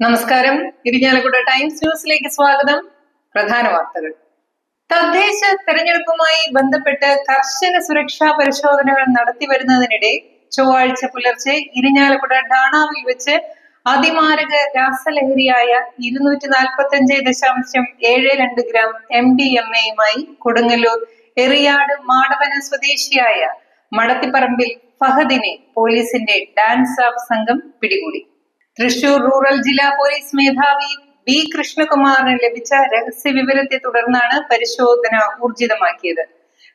നമസ്കാരം. ഇരിഞ്ഞാലക്കുട ടൈംസ് ന്യൂസിലേക്ക് സ്വാഗതം. പ്രധാന വാർത്തകൾ. തദ്ദേശ തെരഞ്ഞെടുപ്പുമായി ബന്ധപ്പെട്ട് കർശന സുരക്ഷാ പരിശോധനകൾ നടത്തി വരുന്നതിനിടെ ചൊവ്വാഴ്ച പുലർച്ചെ ഇരിഞ്ഞാലക്കുട ഡാണാവിൽ വെച്ച് അതിമാരക രാസലഹരിയായ ഇരുന്നൂറ്റി നാൽപ്പത്തി അഞ്ച് ദശാംശം ഏഴ് രണ്ട് ഗ്രാം എം ഡി എം എയുമായി കൊടുങ്ങല്ലൂർ എറിയാട് മാടവന സ്വദേശിയായ മടത്തിപ്പറമ്പിൽ ഫഹദിനെ പോലീസിന്റെ ഡാൻസ് ഓഫ് സംഘം പിടികൂടി. തൃശൂർ റൂറൽ ജില്ലാ പോലീസ് മേധാവി ബി കൃഷ്ണകുമാറിന് ലഭിച്ച രഹസ്യ വിവരത്തെ തുടർന്നാണ് പരിശോധന ഊർജിതമാക്കിയത്.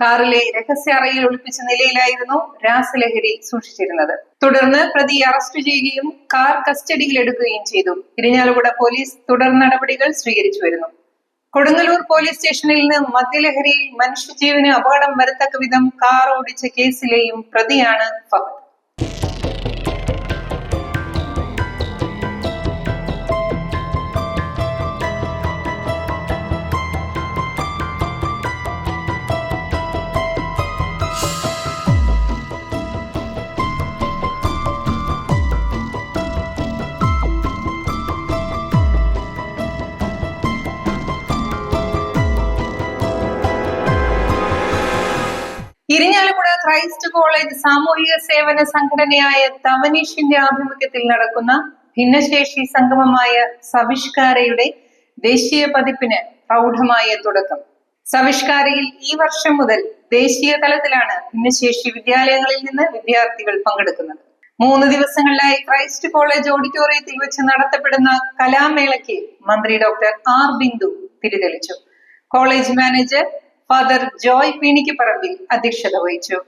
കാറിലെ രഹസ്യ അറയിൽ ഒളിപ്പിച്ച നിലയിലായിരുന്നു രാസലഹരി സൂക്ഷിച്ചിരുന്നത്. തുടർന്ന് പ്രതി അറസ്റ്റ് ചെയ്യുകയും കാർ കസ്റ്റഡിയിൽ എടുക്കുകയും ചെയ്തു. ഇരിഞ്ഞാലക്കുട പോലീസ് തുടർ നടപടികൾ സ്വീകരിച്ചു വരുന്നു. കൊടുങ്ങല്ലൂർ പോലീസ് സ്റ്റേഷനിൽ നിന്ന് മദ്യലഹരിയിൽ മനുഷ്യജീവന് അപകടം വരത്തക്ക വിധം കാർ ഓടിച്ച കേസിലെയും പ്രതിയാണ് ഫഹദ്. ഇരിഞ്ഞാലക്കുട ക്രൈസ്റ്റ് കോളേജ് സാമൂഹിക സേവന സംഘടനയായ തവനീഷിന്റെ ആഭിമുഖ്യത്തിൽ നടക്കുന്ന ഭിന്നശേഷി സംഗമമായ സവിഷ്കാരയുടെ ദേശീയ പതിപ്പിന് പ്രൗഢമായ തുടക്കം. സവിഷ്കാരയിൽ ഈ വർഷം മുതൽ ദേശീയ തലത്തിലാണ് ഭിന്നശേഷി വിദ്യാലയങ്ങളിൽ നിന്ന് വിദ്യാർത്ഥികൾ പങ്കെടുക്കുന്നത്. മൂന്ന് ദിവസങ്ങളിലായി ക്രൈസ്റ്റ് കോളേജ് ഓഡിറ്റോറിയത്തിൽ വെച്ച് നടത്തപ്പെടുന്ന കലാമേളയ്ക്ക് മന്ത്രി ഡോക്ടർ ആർ ബിന്ദു തിരിതെളിച്ചു. കോളേജ് മാനേജർ ഫാദർ ജോയ് പീണിക്ക് അധ്യക്ഷത വഹിച്ചു.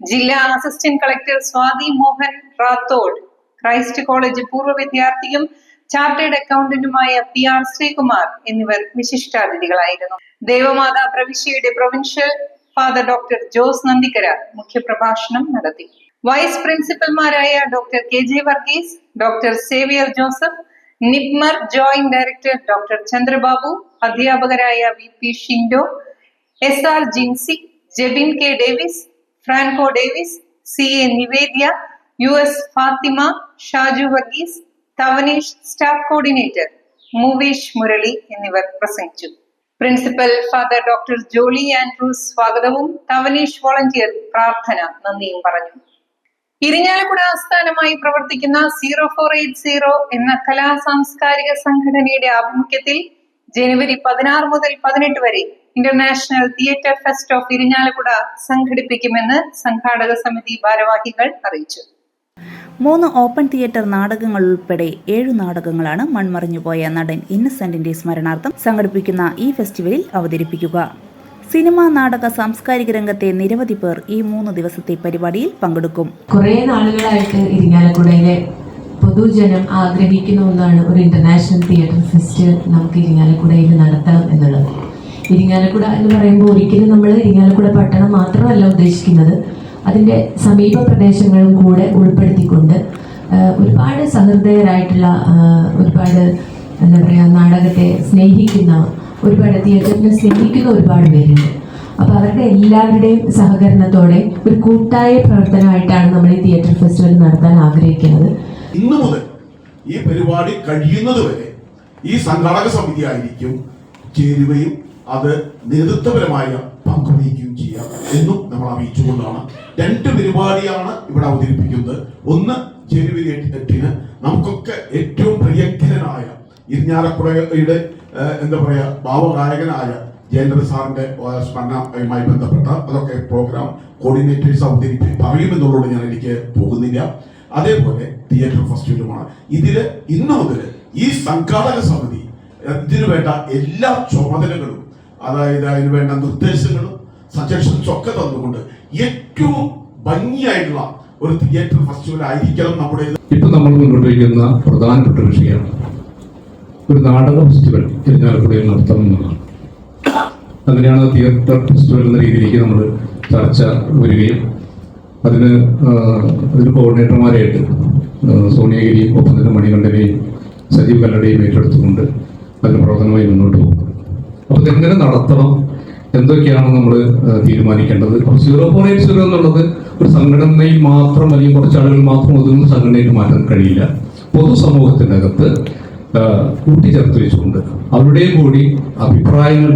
ജില്ലാ assistant collector Swathi Mohan Rathod Christ college പൂർവ വിദ്യാർത്ഥിയും ചാർട്ടേഡ് അക്കൗണ്ടന്റുമായ പി ആർ ശ്രീകുമാർ എന്നിവർ വിശിഷ്ടാതിഥികളായിരുന്നു. Devamatha പ്രവിശ്യയുടെ provincial father doctor Jose Nandikkara മുഖ്യപ്രഭാഷണം നടത്തി. Vice പ്രിൻസിപ്പൽമാരായ doctor K J Varghese doctor Xavier Joseph NIPMR joint director doctor Chandrababu അധ്യാപകരായ V P Shinto S R Jincy Jebin K Davis Franco Davis C A Nivedya U S Fathima Shaju Varghese Thavanish staff coordinator Moovesh Murali എന്നിവർ പ്രസംഗിച്ചു. Principal father doctor Jolly Andrews സ്വാഗതവും Thavanish volunteer പ്രാർത്ഥന നന്ദിയും പറഞ്ഞു. ഇരിഞ്ഞാലക്കുട ആസ്ഥാനമായി പ്രവർത്തിക്കുന്ന zero four eight zero എന്ന കലാ സാംസ്കാരിക സംഘടനയുടെ ആഭിമുഖ്യത്തിൽ ജനുവരി പതിനാറ് മുതൽ പതിനെട്ട് വരെ international theatre fest of Irinjalakuda സംഘടിപ്പിക്കുമെന്ന് സംഘാടക സമിതി ഭാരവാഹികൾ അറിയിച്ചു. മൂന്ന് ഓപ്പൺ തിയേറ്റർ നാടകങ്ങൾ ഉൾപ്പെടെ ഏഴു നാടകങ്ങളാണ് മൺമറിഞ്ഞുപോയ നടൻ ഇന്നസെന്റിന്റെ സ്മരണാർത്ഥം സംഘടിപ്പിക്കുന്ന ഈ ഫെസ്റ്റിവലിൽ അവതരിപ്പിക്കുക. സിനിമ നാടക സാംസ്കാരിക രംഗത്തെ നിരവധി പേർ ഈ മൂന്ന് ദിവസത്തെ പരിപാടിയിൽ പങ്കെടുക്കും. കുറേ നാളുകളായിട്ട് ഇരിങ്ങാലക്കുടയിലെ പൊതുജനം ആഗ്രഹിക്കുന്ന ഒന്നാണ് ഒരു ഇന്റർനാഷണൽ തിയേറ്റർ ഫെസ്റ്റ് നമുക്ക് ഇരിങ്ങാലക്കുടയിൽ നടത്താം എന്നുള്ളത്. ഇരിങ്ങാലക്കുട എന്ന് പറയുമ്പോൾ ഒരിക്കലും നമ്മൾ ഇരിങ്ങാലക്കുട പട്ടണം മാത്രമല്ല ഉദ്ദേശിക്കുന്നത്. അതിന്റെ സമീപ പ്രദേശങ്ങളും കൂടെ ഉൾപ്പെടുത്തിക്കൊണ്ട് ഒരുപാട് സഹൃദയരായിട്ടുള്ള ഒരുപാട് എന്താ പറയുക നാടകത്തെ സ്നേഹിക്കുന്ന ഒരുപാട് തിയേറ്ററിനെ സ്നേഹിക്കുന്ന ഒരുപാട് പേരുണ്ട്. അപ്പോൾ അവരുടെ എല്ലാവരുടെയും സഹകരണത്തോടെ ഒരു കൂട്ടായ പ്രവർത്തനമായിട്ടാണ് നമ്മൾ ഈ തിയേറ്റർ ഫെസ്റ്റിവൽ നടത്താൻ ആഗ്രഹിക്കുന്നത്. ഇന്ന് മുതൽ ഈ പരിപാടി കഴിയുന്നത് വരെ ഈ സംഘാടക സമിതി ആയിരിക്കും ചേരുകയും അത് നേതൃത്വപരമായ പങ്കുവഹിക്കുകയും ചെയ്യാം എന്നും നമ്മൾ അറിയിച്ചുകൊണ്ടാണ്. രണ്ട് പരിപാടിയാണ് ഇവിടെ അവതരിപ്പിക്കുന്നത്. ഒന്ന് ജനുവരി എട്ടിന് നമുക്കൊക്കെ ഏറ്റവും പ്രിയങ്കരനായ ഇരിഞ്ഞാലക്കുടയുടെ എന്താ പറയാ ഭാവഗായകനായ ജയേന്ദ്ര സാറിന്റെ സ്മരണയുമായി ബന്ധപ്പെട്ട അതൊക്കെ പ്രോഗ്രാം കോർഡിനേറ്റേഴ്സ് അവതരിപ്പി പറയുമെന്നുള്ളത് ഞാൻ എനിക്ക് പോകുന്നില്ല. അതേപോലെ തിയേറ്റർ ഫെസ്റ്റിവലുമാണ്. ഇതിൽ ഇന്നു മുതൽ ഈ സംഘാടക സമിതി ഇതിനു വേണ്ട എല്ലാ ചുമതലകളും അതായത് അതിന് വേണ്ട നിർദ്ദേശങ്ങളും സജഷൻസും ഒക്കെ തന്നുകൊണ്ട് ഏറ്റവും ഭംഗിയായിട്ടുള്ള ഒരു തിയേറ്റർ ഫെസ്റ്റിവൽ ആയിരിക്കണം നമ്മുടെ ഇപ്പൊ നമ്മൾ മുന്നോട്ട് വയ്ക്കുന്ന പ്രധാനപ്പെട്ട വിഷയമാണ് ഒരു നാടക ഫെസ്റ്റിവൽ ഇരിഞ്ഞാലക്കുടയിൽ നടത്തണമെന്നാണ് അങ്ങനെയാണ് തിയേറ്റർ ഫെസ്റ്റിവൽ എന്ന രീതിയിലേക്ക് നമ്മൾ ചർച്ച വരികയും അതിന് അതിന് കോർഡിനേറ്റർമാരായിട്ട് സോണിയഗിരിയും ഒപ്പം തന്നെ മണികണ്ഠനെയും സജീവ് കല്ലടയും ഏറ്റെടുത്തുകൊണ്ട് അതിന് പ്രവർത്തനമായി മുന്നോട്ട് പോകും. അപ്പോൾ ഇതെങ്ങനെ നടത്തണം? എന്തൊക്കെയാണ് നമ്മൾ തീരുമാനിക്കേണ്ടത്? അപ്പോൾ സീറോ ഫോർ എയ്റ്റ് സീറോ എന്നുള്ളത് ഒരു സംഘടനയിൽ മാത്രം അല്ലെങ്കിൽ കുറച്ച് ആളുകൾ മാത്രം ഒതുങ്ങുന്ന സംഘടനയിൽ മാറ്റാൻ കഴിയില്ല. ആ, കൂട്ടിച്ചേർത്ത് വെച്ചുകൊണ്ട് അവരുടെയും കൂടി അഭിപ്രായങ്ങൾ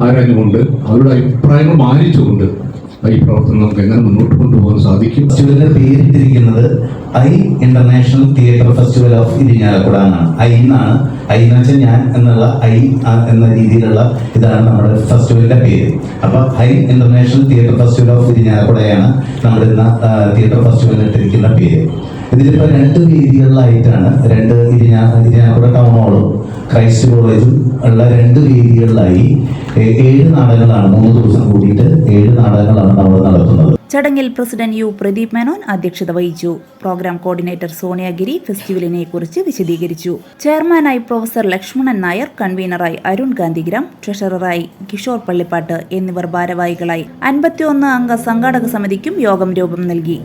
ആരാഞ്ഞുകൊണ്ട് അവരുടെ അഭിപ്രായങ്ങൾ മാനിച്ചുകൊണ്ട് ഈ പ്രവർത്തനം നമുക്ക് എങ്ങനെ മുന്നോട്ട് കൊണ്ടുപോകാൻ സാധിക്കും. ഫെസ്റ്റിവലിന്റെ പേരിട്ടിരിക്കുന്നത് I international theatre festival of Irinjalakuda എന്നാണ്. ഐ എന്നാണ്. ഐ എന്ന് വെച്ചാൽ ഞാൻ എന്നുള്ള ഐ എന്ന രീതിയിലുള്ള ഇതാണ് നമ്മുടെ ഫെസ്റ്റിവലിന്റെ പേര്. അപ്പൊ I international theatre festival of ഇരിഞ്ഞാലക്കുടയാണ് നമ്മൾ ഇന്ന് തിയേറ്റർ ഫെസ്റ്റിവലിന് ഇട്ടിരിക്കുന്ന പേര്. ഇതിലിപ്പോ രണ്ട് രീതികളിലായിട്ടാണ് രണ്ട് ഇരിഞ്ഞാ ഇരിഞ്ഞാലക്കുട ടൗൺ ഹാളും ക്രൈസ്റ്റ് കോളേജും ഉള്ള രണ്ട് വേദികളിലായി ഏ- ഏഴ് നാടകങ്ങളാണ് മൂന്ന് ദിവസം കൂടിയിട്ട് ഏഴ് നാടകങ്ങളാണ് നമ്മൾ നടത്തുന്നത്. ചടങ്ങിൽ പ്രസിഡന്റ് യു പ്രദീപ് മേനോൻ അധ്യക്ഷത വഹിച്ചു. പ്രോഗ്രാം കോർഡിനേറ്റർ സോണിയാഗിരി ഫെസ്റ്റിവലിനെ കുറിച്ച് വിശദീകരിച്ചു. ചെയർമാനായി പ്രൊഫസർ ലക്ഷ്മണൻ നായർ കൺവീനറായി അരുൺ ഗാന്ധിഗ്രാം ട്രഷററായി കിഷോർ പള്ളിപ്പാട്ട് എന്നിവർ ഭാരവാഹികളായി. അൻപത്തിയൊന്ന് അംഗ സംഘാടക സമിതിക്കും യോഗം രൂപം നൽകി.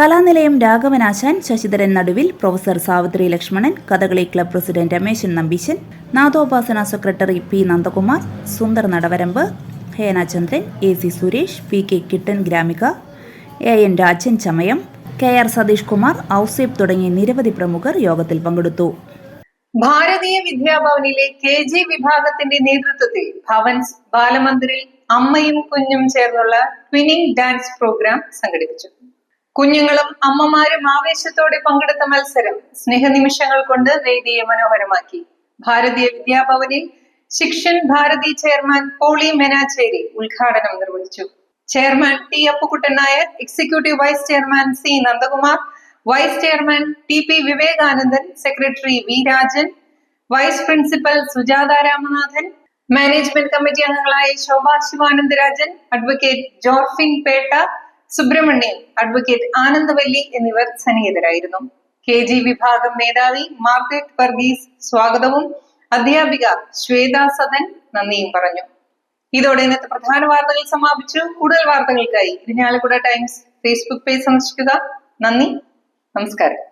Kalanilayam Raghavanashan Sasidharan Naduvil professor Savithri Lakshmanan Kathakali club president Rameshan Nambeesan Nadopasana secretary P Nandakumar Sundar Nadavaramb Henachandran A C Suresh P K Kittan Gramika A N Rajan Chamayam K R Satheesh Kumar Ouseph തുടങ്ങിയ നിരവധി പ്രമുഖർ യോഗത്തിൽ പങ്കെടുത്തു. ഭാരതീയ വിദ്യാഭവനിലെ K G വിഭാഗത്തിന്റെ നേതൃത്വത്തിൽ ഭവൻസ് ബാലമന്ദിറിൽ അമ്മയും കുഞ്ഞും ചേർന്നുള്ള ട്വിനിംഗ് ഡാൻസ് പ്രോഗ്രാം സംഘടിപ്പിച്ചു. കുഞ്ഞുങ്ങളും അമ്മമാരും ആവേശത്തോടെ പങ്കെടുത്ത മത്സരം സ്നേഹനിമിഷങ്ങൾ കൊണ്ട് വേദിയെ മനോഹരമാക്കി. ഭാരതീയ വിദ്യാഭവനിൽ ശിക്ഷൻ ഭാരതി ചെയർമാൻ പോളി മെനാച്ചേരി ഉദ്ഘാടനം നിർവഹിച്ചു. Chairman T Appukuttan Nair executive vice chairman C Nandakumar vice chairman T P Vivekanandan secretary V Rajan vice principal Sujatha Ramanathan management committee അംഗങ്ങളായ ശോഭാ ശിവാനന്ദരാജൻ അഡ്വക്കേറ്റ് ജോർഫിൻ പേട്ട സുബ്രഹ്മണ്യൻ അഡ്വക്കേറ്റ് ആനന്ദവല്ലി എന്നിവർ സന്നിഹിതരായിരുന്നു. കെ ജി വിഭാഗം മേധാവി മാർഗ്രറ്റ് വർഗീസ് സ്വാഗതവും. അധ്യാപിക ശ്വേത സദൻ നന്ദിയും പറഞ്ഞു. ഇതോടെ ഇന്നത്തെ പ്രധാന വാർത്തകൾ സമാപിച്ചു. കൂടുതൽ വാർത്തകൾക്കായി ഇരിഞ്ഞാലക്കുട ടൈംസ് ഫേസ്ബുക്ക് പേജ് സന്ദർശിക്കുക. നന്ദി. നമസ്കാരം.